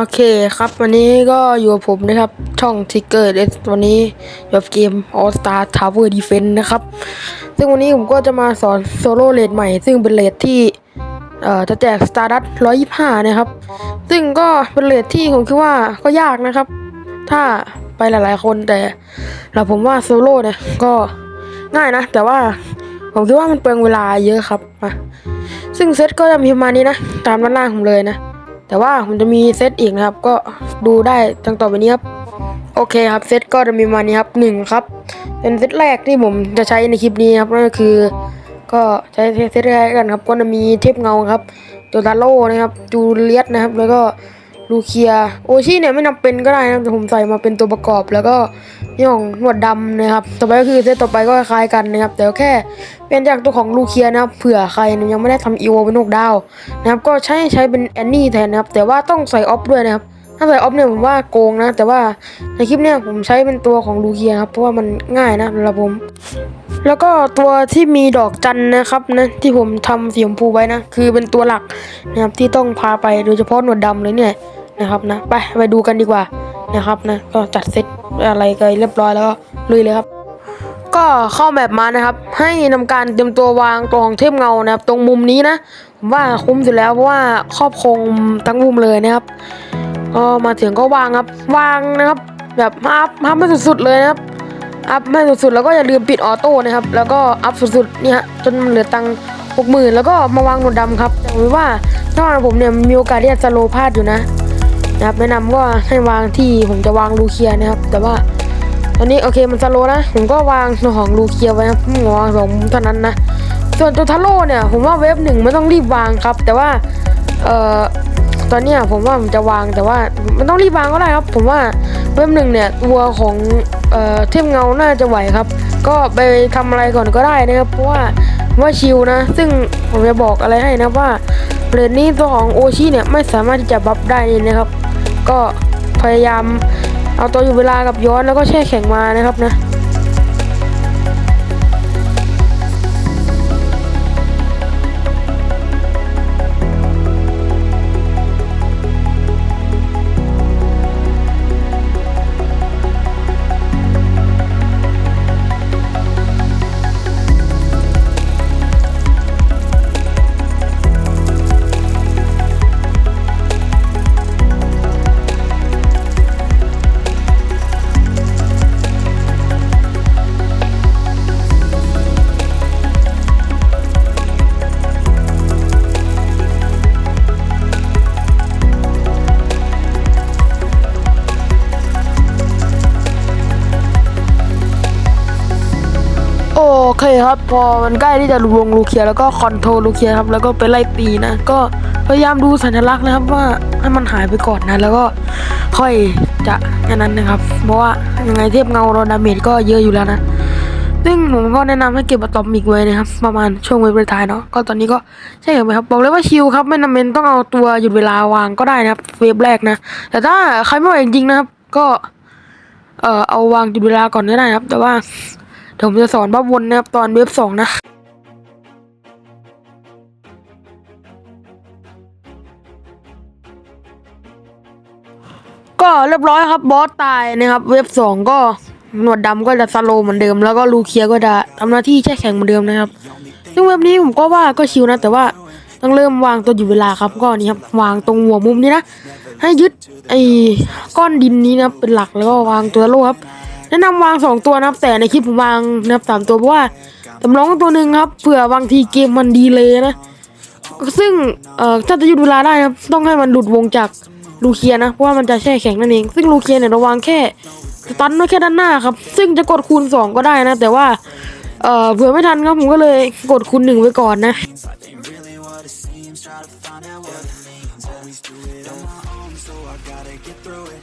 โอเคครับวันนี้ก็อยู่กับผมนะครับ ช่อง Trigger d วันนี้อยู่กับเกม All Star Tower Defense นะครับ ซึ่งวันนี้ผมก็จะมาสอนโซโล่เลดใหม่ ซึ่งเป็นเลดที่เอ่อจะแจก Stardust 125 นะครับ ซึ่งก็เป็นเลดที่ผมคิดว่าก็ยากนะครับ ถ้าไปหลายๆคนแต่เราผมว่าโซโล่เนี่ยก็ง่ายนะ แต่ว่าผมคิดว่ามันเปลืองเวลาเยอะครับมาซึ่งเซตก็จะมีประมาณนี้นะ ตามด้านล่างผมเลยนะ แต่ว่ามันจะมีเซตอีกนะครับ ก็ดูได้ตั้งต่อไปนี้ครับ โอเคครับเซตก็จะมีมานี้ครับหนึ่งครับ เป็นเซตแรกที่ผมจะใช้ในคลิปนี้ครับนั่นก็คือ ก็ใช้เซตแรกกันครับ ก็จะมีเทพเงาครับโดตาโร่นะครับจูเลียสนะครับ แล้วก็ ลูเคีย โอชิเนี่ยไม่จำเป็นก็ได้นะแต่ผมใส่มาเป็นตัวประกอบ แล้วก็นี่องหนวดดำนะครับ ต่อไปก็คือเซตต่อไปก็คล้ายกันนะครับ แต่แค่เปลี่ยนจากตัวของลูเคียนะครับ เผื่อใครยังไม่ได้ทำอีโวเป็นนกดาวนะครับ ก็ใช้ใช้เป็นแอนนี่แทนนะครับ แต่ว่าต้องใส่ออฟด้วยนะครับ ถ้าใส่ออฟเนี่ยผมว่าโกงนะ แต่ว่าในคลิปเนี่ยผมใช้เป็นตัวของลูเคียครับ เพราะว่ามันง่ายนะสำหรับผมแล้วก็ตัวที่มีดอกจันนะครับนะที่ผมทำสีชมพูไว้นะ คือเป็นตัวหลักนะครับที่ต้องพาไปโดยเฉพาะหนวดดำเลยเนี่ย นะครับนะไปไปดูกันดีกว่านะครับนะก็จัดเซตอะไรกันเรียบร้อยแล้วก็ลุยเลยครับ ก็เข้าแบบมานะครับ ให้นำการเตรียมตัววางตัวของเทพเงานะครับ ตรงมุมนี้นะผมว่าคุ้มสุดแล้วเพราะว่าครอบคลุมทั้งมุมเลยนะครับก็มาถึงก็วางครับ วางนะครับ แบบอัพอัพไม่สุดๆเลยนะครับอัพไม่สุดๆแล้วก็อย่าลืมปิดออโต้นะครับ แล้วก็อัพสุดๆนี่ฮะจนเหลือตังค์หกหมื่นแล้วก็มาวางหนวดดำครับแต่ผมว่าถ้าวางผมเนี่ยมีโอกาสที่จะโลพลาดอยู่นะ นะครับแนะนำว่าให้วางที่ผมจะวางลูเคียนะครับ แต่ว่าตอนนี้โอเคมันสโลนะ ผมก็วางตัวของลูเคียไว้นะผมวางสองเท่านั้นนะส่วนตัวทาโร่เนี่ยผมว่าเวฟหนึ่งไม่ต้องรีบวางครับ แต่ว่าเอ่อตอนนี้ผมว่าผมจะวางแต่ว่ามันต้องรีบวางก็ได้ครับ ผมว่าเวฟหนึ่งเนี่ยตัวของเอ่อเทพเงาน่าจะไหวครับ ก็ไปทำอะไรก่อนก็ได้นะครับเพราะว่าว่าชิวนะ ซึ่งผมจะบอกอะไรให้นะว่าเรนนี้ตัวของโอชิเนี่ยไม่สามารถที่จะบัฟได้เลยนะครับ ก็พยายามเอาตัวอยู่เวลากับย้อนแล้วก็แช่แข็งมานะครับนะ คครับ พอมันใกล้ที่จะลงลูเคียแล้วก็คอนโทรลลูเคียครับ แล้วก็ไปไล่ตีนะ ก็พยายามดูสัญลักษณ์นะครับว่าให้มันหายไปก่อนนะ แล้วก็ค่อยจะอันนั้นนะครับ เพราะว่ายังไงเทียบเงาโดนดาเมจก็เยอะอยู่แล้วนะ ซึ่งผมก็แนะนำให้เก็บอะตอมิกไว้นะครับ ประมาณช่วงเวฟท้ายเนาะ ก็ตอนนี้ก็ใช่ไหมครับ บอกเลยว่าชิลครับ ไม่จำเป็นต้องเอาตัวหยุดเวลาวางก็ได้นะครับ เวฟแรกนะ แต่ถ้าใครไม่ไหวจริงๆนะครับ ก็ เอ่อ เอาวางหยุดเวลาก่อนก็ได้นะครับ แต่ว่า เดี๋ยวผมจะสอนบ้าวนนะครับตอนเว็บสองนะก็เรียบร้อยครับบอสตายนะครับ เว็บสองก็หนวดดำก็จะสโลเหมือนเดิม แล้วก็ลูเคียก็จะทำหน้าที่แช่แข็งเหมือนเดิมนะครับซึ่งเว็บนี้ผมก็ว่าก็ชิวนะ แต่ว่าต้องเริ่มวางตัวอยู่เวลาครับก็นี่ครับวางตรงหัวมุมนี้นะให้ยึดไอ้ก้อนดินนี้นะเป็นหลักแล้วก็วางตัวโลครับ แนะนำวางสองตัวนะครับแต่ในคลิปผมวางนะครับสามตัวเพราะว่าสำรองตัวหนึ่งครับเผื่อบางทีเกมมันดีเลยนะ ซึ่งเอ่อถ้าจะหยุดเวลาได้นะครับต้องให้มันหลุดวงจากลูเคียนะ เพราะว่ามันจะแช่แข็งนั่นเอง ซึ่งลูเคียเนี่ยเราวางแค่สตันไว้แค่ด้านหน้าครับ ซึ่งจะกดคูณสองก็ได้นะ แต่ว่าเอ่อเผื่อไม่ทันครับผมก็เลยกดคูณหนึ่งไว้ก่อนนะ ain't really what it seems. Try to find out what it means. Always do it on my own, so I gotta get through it.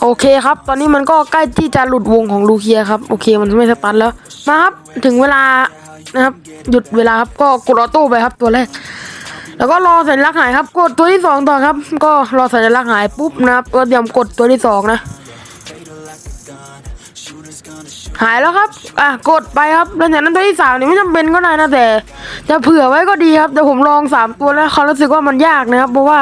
โอเคครับ ตอนนี้มันก็ใกล้ที่จะหลุดวงของลูเคียครับ โอเค มันไม่สตันแล้ว มาครับ ถึงเวลานะครับ หยุดเวลาครับ ก็กดออโต้ไปครับตัวแรก แล้วก็รอสัญลักษณ์หายครับ กดตัวที่สองต่อครับ ก็รอสัญลักษณ์หายปุ๊บนะครับ ก็เตรียมกดตัวที่สองนะ หายแล้วครับ อะ กดไปครับ แล้วจากนั้นตัวที่สามนี่ไม่จำเป็นก็ได้นะแต่ จะเผื่อไว้ก็ดีครับ แต่ผมลองสามตัวแล้วเขารู้สึกว่ามันยากนะครับ เพราะว่า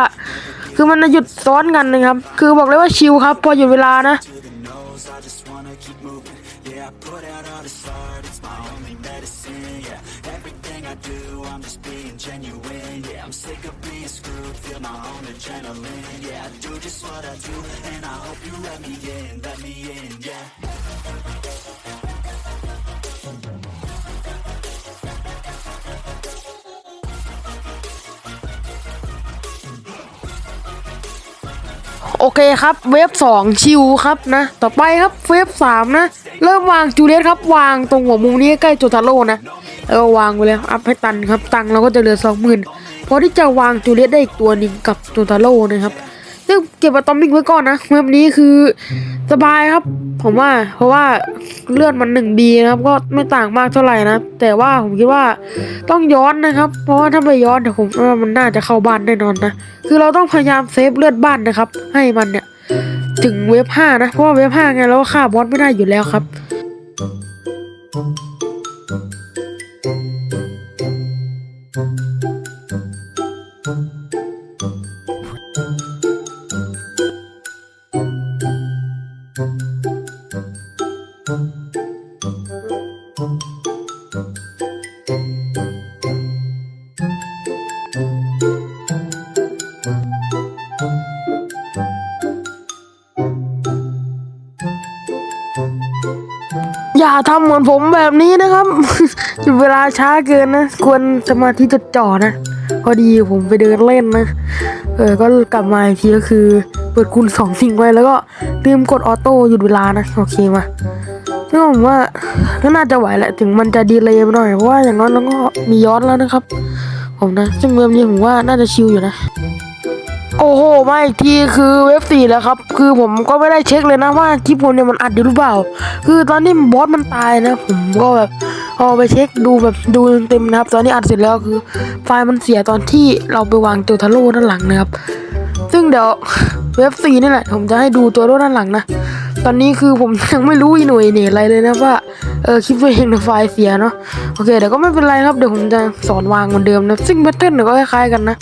คือมันจะหยุดซ้อนกันนะครับ คือบอกเลยว่าชิลครับ พอหยุดเวลานะ to the nose, I just wanna keep moving. Yeah, I put out all this art, it's my only medicine. Yeah, everything I do, I'm just being genuine. Yeah, I'm sick of being screwed, feel my own adrenaline. Yeah, I do just what I do, and I hope you let me in, let me in, โอเคครับ เวฟสองชิวครับนะ ต่อไปครับเวฟสามนะ เริ่มวางจูเลียสครับ วางตรงหัวมุมนี้ใกล้โจทาโร่นะแล้ววางไปเลยอัพให้ตันครับ ตังเราก็จะเหลือสองหมื่นพอที่จะวางจูเลียสได้อีกตัวหนึ่งกับโจทาโร่นะครับ ซึ่งเก็บอะตอมิกไว้ก่อนนะเว็บนี้คือสบายครับ ผมว่า เพราะว่าเลือดมันหนึ่งบีนะครับ ก็ไม่ต่างมากเท่าไหร่นะ แต่ว่าผมคิดว่าต้องย้อนนะครับ เพราะว่าถ้าไม่ย้อนเดี๋ยวผมว่ามันน่าจะเข้าบ้านแน่นอนนะ คือเราต้องพยายามเซฟเลือดบ้านนะครับ ให้มันเนี่ย ถึงเวฟห้านะ เพราะว่าเวฟห้าไงเราก็ฆ่าบอสไม่ได้อยู่แล้วครับอย่ ทำเหมือนผมแบบนี้นะครับ เวลาช้าเกินนะ ควรสมาธิจดจ่อนะ พอดีผมไปเดินเล่นนะ เออ ก็กลับมาอีกทีก็คือ เปิดคูณสองทิ้งไว้แล้วก็ลืมกดออโต้หยุดเวลานะ โอเคมาซึ่งผมว่าก็น่าจะไหวแหละ ถึงมันจะดีเลยไปหน่อย เพราะว่าอย่างน้อยเราก็มีย้อนแล้วนะครับ ผมนะ ซึ่งเมืองนี้ผมว่าน่าจะชิลอยู่นะ โอ้โหมาอีกทีคือเว็บสี่แล้วครับ คือผมก็ไม่ได้เช็คเลยนะว่าคลิปผมเนี่ยมันอัดอยู่หรือเปล่า คือตอนนี้บอสมันตายนะ ผมก็แบบเอไปเช็คดูแบบดูเต็มๆนะครับ ตอนนี้อัดเสร็จแล้วคือ ไฟล์มันเสียตอนที่เราไปวางตัวทาโร่ด้านหลังนะครับ ซึ่งเดี๋ยวเว็บซีนี่แหละผมจะให้ดูตัวรถด้านหลังนะ ตอนนี้คือผมยังไม่รู้อีหน่วยเนี่ยอะไรเลยนะว่าเออคลิปตัวเองในยไฟล์เสียเนาะโอเคเดี๋ยวก็ไม่เป็นไรครับเดี๋ยวผมจะสอนวางเหมือนเดิมนะซึ่งแพทเทิร์นเนี่ยก็คล้ายๆกันนะ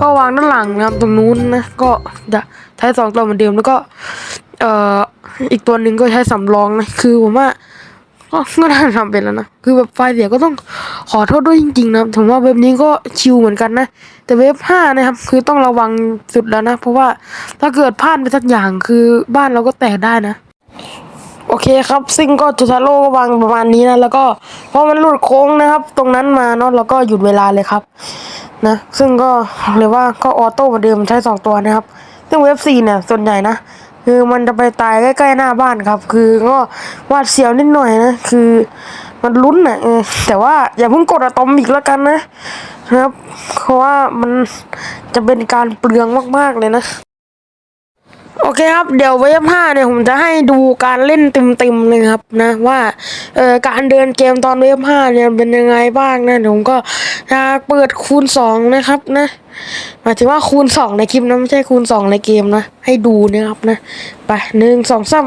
ก็วางด้านหลังนะครับตรงนู้นนะก็จะใช้สองตัวเหมือนเดิมแล้วก็เอ่ออีกตัวหนึ่งก็ใช้สำรองนะคือผมว่าก็ก็น่าทำเป็นแล้วนะคือแบบไฟล์เสียก็ต้องขอโทษด้วยจริงๆนะผมว่าเว็บนี้ก็ชิลเหมือนกันนะ แต่เว็บห้านะครับ คือต้องระวังสุดแล้วนะ เพราะว่าถ้าเกิดพลาดไปสักอย่างคือบ้านเราก็แตกได้นะโอเคครับ ซึ่งก็จูทาโร่ก็วางประมาณนี้นะ แล้วก็พอมันหลุดโค้งนะครับ ตรงนั้นมาเนาะแล้วก็หยุดเวลาเลยครับ นะซึ่งก็เรียกว่าก็ออโต้เหมือนเดิมใช้สองตัวนะครับ ซึ่งเว็บซีเนี่ยส่วนใหญ่นะคือมันจะไปตายใกล้ๆหน้าบ้านครับ คือก็วาดเสียวนิดหน่อยนะคือมันลุ้นนะแต่ว่าอย่าเพิ่งกดอะตอมอีกแล้วกันนะนะครับ เพราะว่ามันจะเป็นการเปลืองมากๆเลยนะ โอเคครับ เดี๋ยวเวฟห้าเนี่ยผมจะให้ดูการเล่นเต็มๆเลยครับนะว่าเอ่อการเดินเกมตอนเวฟห้าเนี่ยเป็นยังไงบ้างนะผมก็จะเปิดคูณสองนะครับนะหมายถึงว่าคูณสองในคลิปนะไม่ใช่คูณสองในเกมนะให้ดูนะครับนะไปหนึ่งสองสาม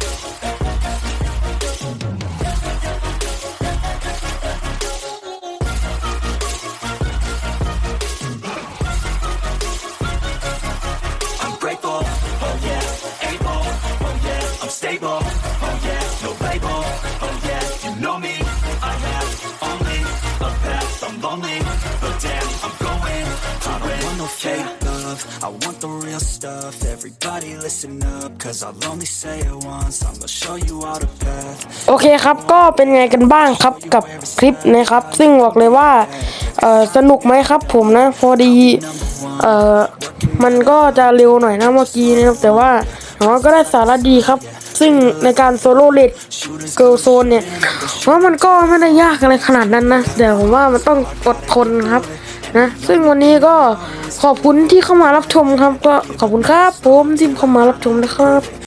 Yeah, I'm stable, oh yeah, no label, oh yeah, you know me, I have only a path, I'm lonely, but damn, I'm going to I don't want no fake love, I want the real stuff, everybody listen up, cause I'll only say it once, I'm gonna show you all the path, โอเคครับก็เป็นไงกันบ้างครับกับคลิปนะครับ ซึ่งบอกเลยว่าเออสนุกไหมครับผมนะ พอดีเออมันก็จะเร็วหน่อยนะเมื่อกี้นะครับแต่ว่าผมว่าก็ได้สาระดีครับ ซึ่งในการโซโล่เลดเกิลโซนเนี่ยว่ามันก็ไม่ได้ยากอะไรขนาดนั้นนะแต่ผมว่ามันต้องอดทนครับนะซึ่งวันนี้ก็ขอบคุณที่เข้ามารับชมครับ ก็ขอบคุณครับผมที่เข้ามารับชมนะครับ